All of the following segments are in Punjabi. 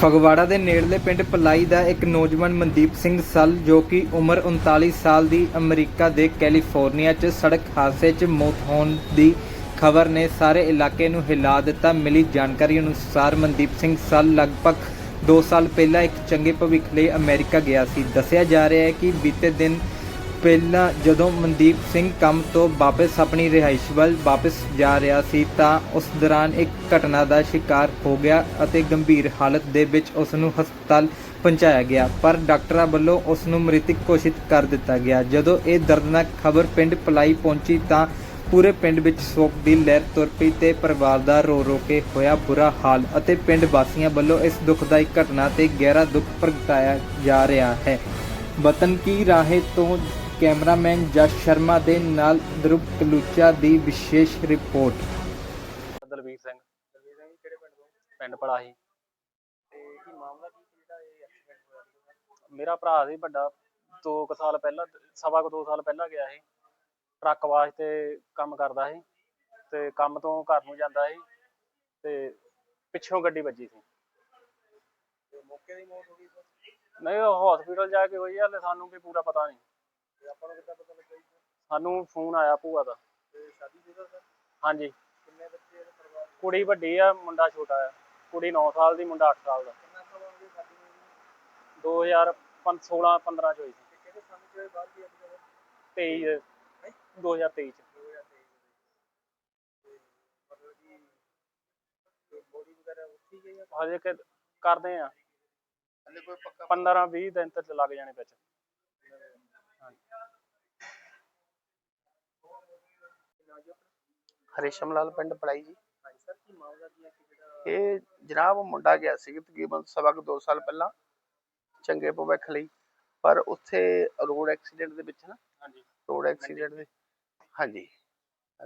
ਫਗਵਾੜਾ ਦੇ ਨੇੜਲੇ ਪਿੰਡ ਪਲਾਈ ਦਾ ਇੱਕ ਨੌਜਵਾਨ ਮਨਦੀਪ ਸਿੰਘ ਸੱਲ, ਜੋ ਕਿ ਉਮਰ 39 ਸਾਲ ਦੀ ਅਮਰੀਕਾ ਦੇ ਕੈਲੀਫੋਰਨੀਆ 'ਚ ਸੜਕ ਹਾਦਸੇ 'ਚ ਮੌਤ ਹੋਣ ਦੀ ਖਬਰ ਨੇ ਸਾਰੇ ਇਲਾਕੇ ਨੂੰ ਹਿਲਾ ਦਿੱਤਾ। ਮਿਲੀ ਜਾਣਕਾਰੀ ਅਨੁਸਾਰ ਮਨਦੀਪ ਸਿੰਘ ਸੱਲ ਲਗਭਗ 2 ਸਾਲ ਪਹਿਲਾਂ ਇੱਕ ਚੰਗੇ ਭਵਿੱਖ ਲਈ ਅਮਰੀਕਾ ਗਿਆ ਸੀ। ਦੱਸਿਆ ਜਾ ਰਿਹਾ ਹੈ ਕਿ ਬੀਤੇ ਦਿਨ ਪਹਿਲਾਂ ਜਦੋਂ ਮਨਦੀਪ ਸਿੰਘ ਕੰਮ ਤੋਂ ਵਾਪਸ ਆਪਣੀ ਰਿਹਾਇਸ਼ ਵੱਲ ਵਾਪਸ ਜਾ ਰਿਹਾ ਸੀ ਤਾਂ ਉਸ ਦੌਰਾਨ ਇੱਕ ਘਟਨਾ ਦਾ ਸ਼ਿਕਾਰ ਹੋ ਗਿਆ ਅਤੇ ਗੰਭੀਰ ਹਾਲਤ ਦੇ ਵਿੱਚ ਉਸ ਨੂੰ ਹਸਪਤਾਲ ਪਹੁੰਚਾਇਆ ਗਿਆ। ਪਰ ਡਾਕਟਰਾਂ ਵੱਲੋਂ ਉਸ ਨੂੰ ਮ੍ਰਿਤਕ ਘੋਸ਼ਿਤ ਕਰ ਦਿੱਤਾ ਗਿਆ। ਜਦੋਂ ਇਹ ਦਰਦਨਾਕ ਖਬਰ ਪਿੰਡ ਪਲਾਈ ਪਹੁੰਚੀ ਤਾਂ ਪੂਰੇ ਪਿੰਡ ਵਿੱਚ ਸੋਗ ਦੀ ਲਹਿਰ ਤੁਰ ਪਈ ਤੇ ਪਰਿਵਾਰ ਦਾ ਰੋ ਰੋ ਕੇ ਹੋਇਆ ਬੁਰਾ ਹਾਲ ਅਤੇ ਪਿੰਡ ਵਾਸੀਆਂ ਵੱਲੋਂ ਇਸ ਦੁਖਦਾਈ ਘਟਨਾ ਤੇ ਗਹਿਰਾ ਦੁੱਖ ਪ੍ਰਗਟਾਇਆ ਜਾ ਰਿਹਾ ਹੈ। ਵਤਨ ਕੀ ਰਾਹੇ ਤੋਂ ਕੈਮਰਾਮੈਨ ਜਸ ਸ਼ਰਮਾ ਦੇ ਨਾਲ ਦਰੁਪ ਕਲੂਚਾ ਦੀ ਵਿਸ਼ੇਸ਼ ਰਿਪੋਰਟ। ਦਲਵੀਰ ਸਿੰਘ। ਕਿਹੜੇ ਪਿੰਡ ਤੋਂ ਪਿੰਡ ਪੜਾਹੀ। ਤੇ ਕੀ ਮਾਮਲਾ ਕੀ ਸੀ ਜਿਹੜਾ ਇਹ ਐਕਸੀਡੈਂਟ ਹੋਇਆ ਸੀ ਮੇਰਾ ਭਰਾ ਸੀ ਵੱਡਾ 2 ਕੁ ਸਾਲ ਪਹਿਲਾਂ ਸਵਾ ਕੁ 2 ਸਾਲ ਪਹਿਲਾਂ ਗਿਆ ਸੀ। ਟਰੱਕ ਵਾਸਤੇ ਕੰਮ ਕਰਦਾ ਸੀ ਤੇ ਕੰਮ ਤੋਂ ਘਰ ਨੂੰ ਜਾਂਦਾ ਸੀ ਤੇ ਪਿੱਛੋਂ ਗੱਡੀ ਵੱਜੀ ਸੀ। ਤੇ ਮੌਕੇ ਦੀ ਮੌਤ ਹੋ ਗਈ ਸਰ ਨਹੀਂ ਉਹ ਹਸਪੀਟਲ ਜਾ ਕੇ ਹੋਈ ਆ ਹਲੇ ਸਾਨੂੰ ਵੀ ਪੂਰਾ ਪਤਾ ਨਹੀਂ। ਤੇ ਆਪਾਂ ਨੂੰ ਕਿੱਦਾਂ ਪਤਾ ਲੱਗਾ ਜੀ? ਸਰ? ਸਾਨੂੰ ਫੋਨ ਆਇਆ ਭੂਆ ਦਾ। ਤੇ ਸ਼ਾਦੀ ਸ਼ੁਦਾ ਸਰ? ਹਾਂਜੀ। ਕਿੰਨੇ ਬੱਚੇ ਇਹਦੇ ਪਰਿਵਾਰ? 'ਚ? ਕੁੜੀ ਵੱਡੀ ਆ ਮੁੰਡਾ ਛੋਟਾ ਆ। ਕੁੜੀ 9 ਸਾਲ ਦੀ ਮੁੰਡਾ 8 ਸਾਲ ਦਾ। ਕਿੰਨਾ ਸਮਾਂ ਹੋ ਗਿਆ ਸ਼ਾਦੀ ਨੂੰ? ਜੀ? 2016 15 ਚ ਹੋਈ ਸੀ। ਤੇ ਕਿਹੜੇ ਸੰਨ ਚ ਹੋਏ ਬਾਅਦ ਦੀ। ਅੱਜ 23 2023 ਚ। 2023 ਤੇ ਮਤਲਬ ਕਿ ਬੋਡੀ ਵਗੈਰਾ ਉੱਠੀ ਗਈ ਆ ਹਜੇ ਕਿ ਕਰਦੇ ਆ। ਹਲੇ ਕੋਈ ਪੱਕਾ 15 20 ਦਿਨ ਤੱਕ ਲੱਗ ਜਾਣੇ ਵਿੱਚ ਨਾ ਜੀ ਹਰੇਸ਼ਮ ਲਾਲ ਪਿੰਡ ਪੜਾਈ ਜੀ। ਇਹ ਜਨਾਬ ਮੁੰਡਾ ਗਿਆ ਸੀ ਤਕਰੀਬਨ ਸਵਾ ਕੁ 2 ਸਾਲ ਪਹਿਲਾਂ ਚੰਗੇ ਭਵਿੱਖ ਲਈ। ਪਰ ਉੱਥੇ ਰੋਡ ਐਕਸੀਡੈਂਟ ਦੇ ਵਿੱਚ ਨਾ ਹਾਂਜੀ। ਰੋਡ ਐਕਸੀਡੈਂਟ ਦੇ ਹਾਂਜੀ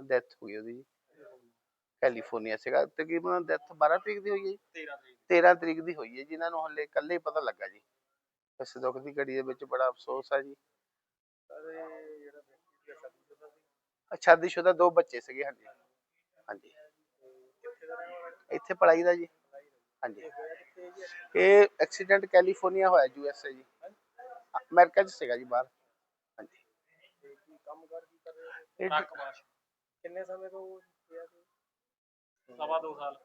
ਡੈਥ ਹੋ ਗਈ ਉਹਦੀ ਜੀ। ਕੈਲੀਫੋਰਨੀਆ ਸੀਗਾ। ਤਕਰੀਬਨ ਡੈਥ 12 ਤਰੀਕ ਦੀ ਹੋਈ ਹੈ ਜੀ। 13 ਤਰੀਕ 13 ਤਰੀਕ ਦੀ ਹੋਈ ਹੈ ਜਿਨ੍ਹਾਂ ਨੂੰ ਹਲੇ ਕੱਲੇ ਹੀ ਪਤਾ ਲੱਗਾ ਜੀ। ਇਸ ਦੁੱਖ ਦੀ ਘੜੀ ਦੇ ਵਿੱਚ ਬੜਾ ਅਫਸੋਸ ਹੈ ਜੀ। ਸ਼ਾਦੀशुदा ਦੋ ਬੱਚੇ ਸੀਗੇ ਹਾਂਜੀ। ਹਾਂਜੀ? ਇੱਥੇ ਪੜਾਈ ਦਾ ਜੀ। ਹਾਂਜੀ। ਇਹ ਐਕਸੀਡੈਂਟ ਕੈਲੀਫੋਰਨੀਆ ਹੋਇਆ ਯੂ ਐਸ ਏ ਜੀ। ਅਮਰੀਕਾ ਚ ਸੀਗਾ ਜੀ ਬਾਹਰ। ਹਾਂਜੀ। ਕੰਮ ਕਰ ਕੀ ਕਰ ਰਹੇ ਹੋ ਇਹ ਕਿੰਨੇ ਸਮੇਂ ਤੋਂ ਸਵਾ ਦੋ ਸਾਲ।